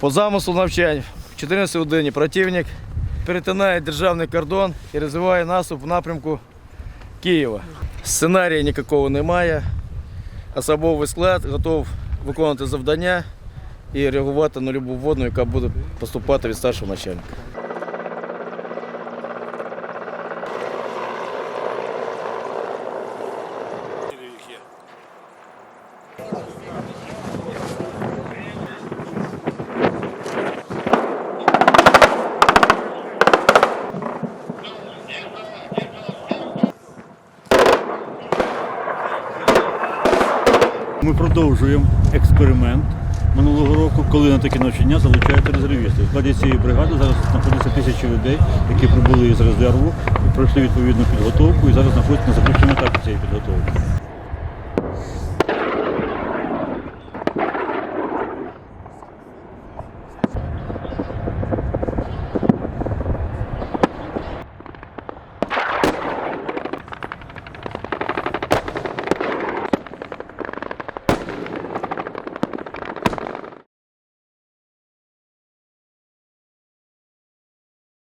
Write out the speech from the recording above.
По замыслу навчань в 14 годині противник перетинає державний кордон і розвиває наступ в напрямку Києва. Сценарія ніякого немає. Особовий склад готов виконувати завдання і реагувати на любу водну, яка буде поступати від старшого начальника. Ми продовжуємо експеримент минулого року, коли на такі навчання залучаються резервісти. У складі цієї бригади зараз знаходяться тисячі людей, які прибули із резерву, пройшли відповідну підготовку і зараз знаходяться на заключному етапі цієї підготовки.